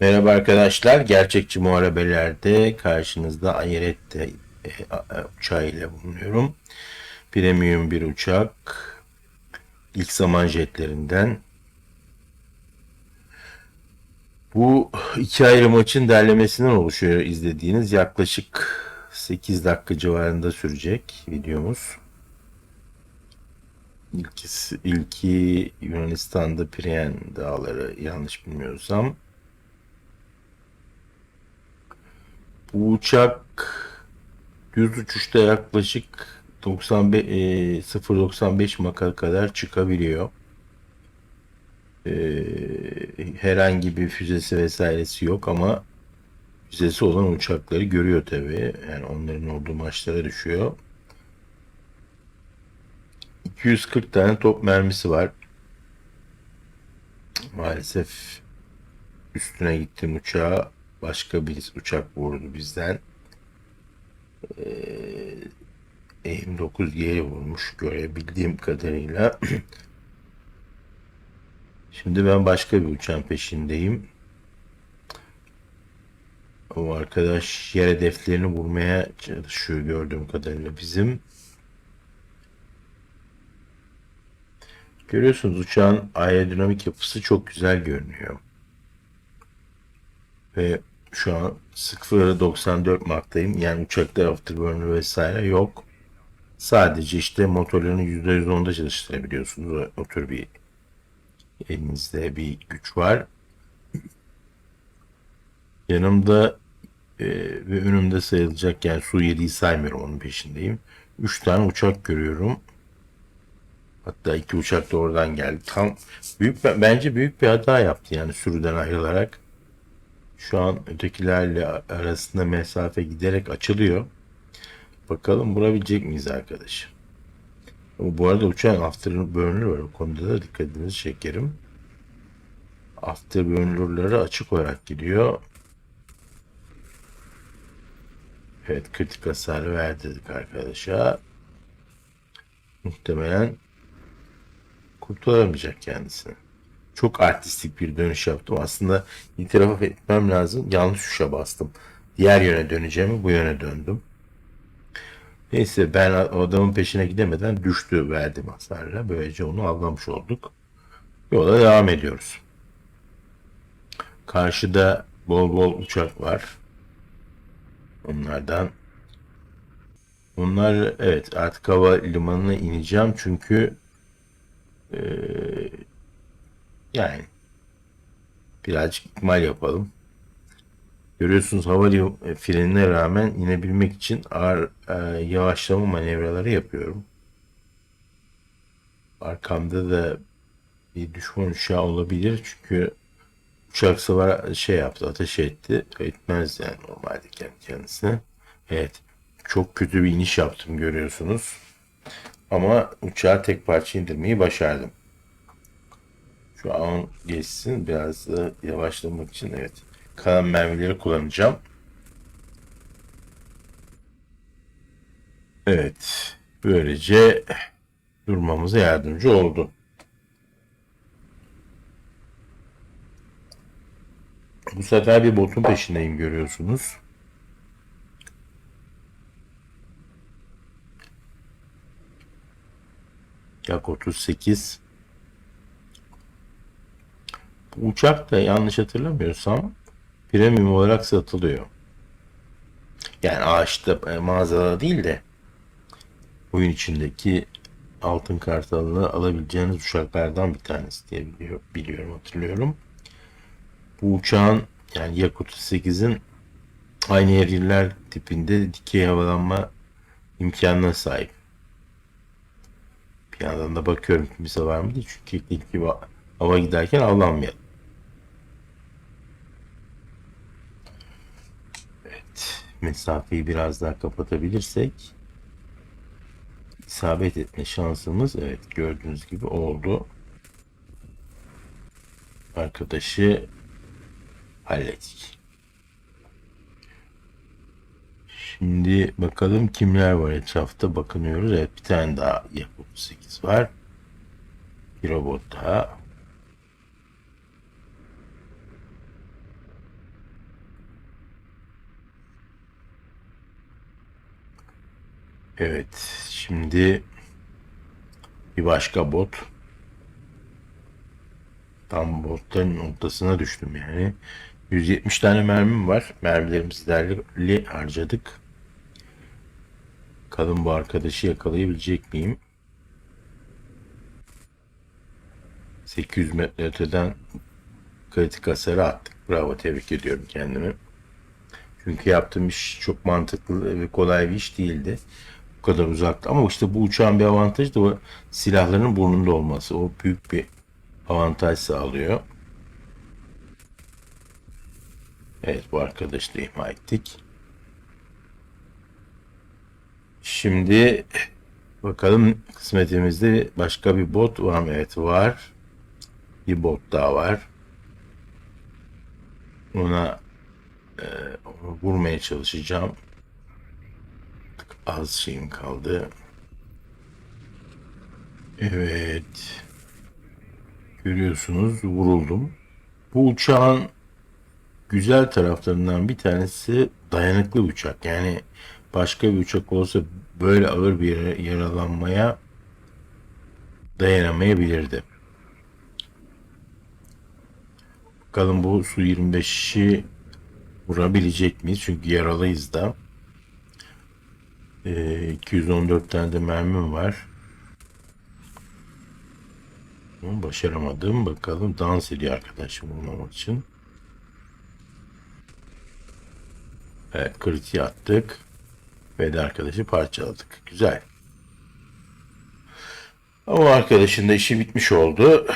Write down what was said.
Merhaba arkadaşlar. Gerçekçi muharebelerde karşınızda Ayerette e, uçağıyla bulunuyorum. Premium bir uçak. İlk zaman jetlerinden. Bu iki ayrı maçın derlemesinden oluşuyor izlediğiniz. Yaklaşık 8 dakika civarında sürecek videomuz. İlki Yunanistan'da Priyen Dağları yanlış bilmiyorsam. Bu uçak düz uçuşta yaklaşık 95 e, 0.95 maka kadar çıkabiliyor. E, herhangi bir füzesi vesairesi yok ama füzesi olan uçakları görüyor tabii. Yani onların olduğu maçlara düşüyor. 240 tane top mermisi var. Maalesef üstüne gittim uçağa başka bir uçak vurdu bizden. Ee, AIM-9G'ye vurmuş görebildiğim kadarıyla. Şimdi ben başka bir uçağın peşindeyim. O arkadaş yer hedeflerini vurmaya çalışıyor gördüğüm kadarıyla bizim. Görüyorsunuz uçağın aerodinamik yapısı çok güzel görünüyor. Ve şu an 0.94 Mach'tayım. Yani uçakta afterburner vesaire yok. Sadece işte motorlarını %110'da çalıştırabiliyorsunuz. O, o tür bir elinizde bir güç var. Yanımda e, ve önümde sayılacak yani Su 7'yi saymıyorum onun peşindeyim. 3 tane uçak görüyorum. Hatta iki uçak da oradan geldi. Tam büyük bence büyük bir hata yaptı yani sürüden ayrılarak. Şu an ötekilerle arasında mesafe giderek açılıyor. Bakalım vurabilecek miyiz arkadaş? Bu arada uçağın afterburner var. O konuda da dikkatinizi çekerim. Afterburner'ları açık olarak gidiyor. Evet kritik hasar verdirdik arkadaşa. Muhtemelen kurtaramayacak kendisini. Çok artistik bir dönüş yaptım. Aslında itiraf etmem lazım. Yanlış tuşa bastım. Diğer yöne döneceğimi bu yöne döndüm. Neyse ben adamın peşine gidemeden düştü verdim hasarla. Böylece onu avlamış olduk. Yola devam ediyoruz. Karşıda bol bol uçak var. Onlardan Bunlar evet artık hava limanına ineceğim çünkü eee yani birazcık ikmal yapalım. Görüyorsunuz hava lim- frenine rağmen inebilmek için ağır e, yavaşlama manevraları yapıyorum. Arkamda da bir düşman uçağı olabilir çünkü uçak savar şey yaptı ateş etti. Etmez yani normalde kendi kendisine. Evet çok kötü bir iniş yaptım görüyorsunuz. Ama uçağı tek parça indirmeyi başardım. Şu an geçsin. Biraz da yavaşlamak için evet. Kalan mermileri kullanacağım. Evet. Böylece durmamıza yardımcı oldu. Bu sefer bir botun peşindeyim görüyorsunuz. Yak 38 Bu uçak da yanlış hatırlamıyorsam premium olarak satılıyor. Yani ağaçta e, mağazada değil de oyun içindeki altın kartalını alabileceğiniz uçaklardan bir tanesi diye biliyor, biliyorum hatırlıyorum. Bu uçağın yani Yak 38'in aynı yerler tipinde dikey havalanma imkanına sahip. Bir yandan da bakıyorum kimse var mı diye çünkü ilk gibi hava giderken avlanmayalım. Evet, mesafeyi biraz daha kapatabilirsek isabet etme şansımız evet gördüğünüz gibi oldu. Arkadaşı hallettik. Şimdi bakalım kimler var etrafta bakınıyoruz. Evet bir tane daha Yakut 8 var. Bir robot daha. Evet. Şimdi bir başka bot. Tam botların ortasına düştüm yani. 170 tane mermim var. Mermilerimizi değerli harcadık. Kalın bu arkadaşı yakalayabilecek miyim? 800 metre öteden kritik hasarı attık. Bravo tebrik ediyorum kendimi. Çünkü yaptığım iş çok mantıklı ve kolay bir iş değildi. Kadar uzakta. Ama işte bu uçağın bir avantajı da o silahların burnunda olması. O büyük bir avantaj sağlıyor. Evet bu arkadaşı da imha ettik. Şimdi bakalım kısmetimizde başka bir bot var mı? Evet var. Bir bot daha var. Ona e, vurmaya çalışacağım. Az şeyim kaldı. Evet. Görüyorsunuz vuruldum. Bu uçağın güzel taraflarından bir tanesi dayanıklı uçak. Yani başka bir uçak olsa böyle ağır bir yara- yaralanmaya dayanamayabilirdi. Bakalım bu Su-25'i vurabilecek miyiz? Çünkü yaralıyız da. Ee, 214 tane de mermim var. Ama Başaramadım. Bakalım dans ediyor arkadaşım vurmamak için. Evet kritiği attık. Ve de arkadaşı parçaladık. Güzel. Ama arkadaşın da işi bitmiş oldu.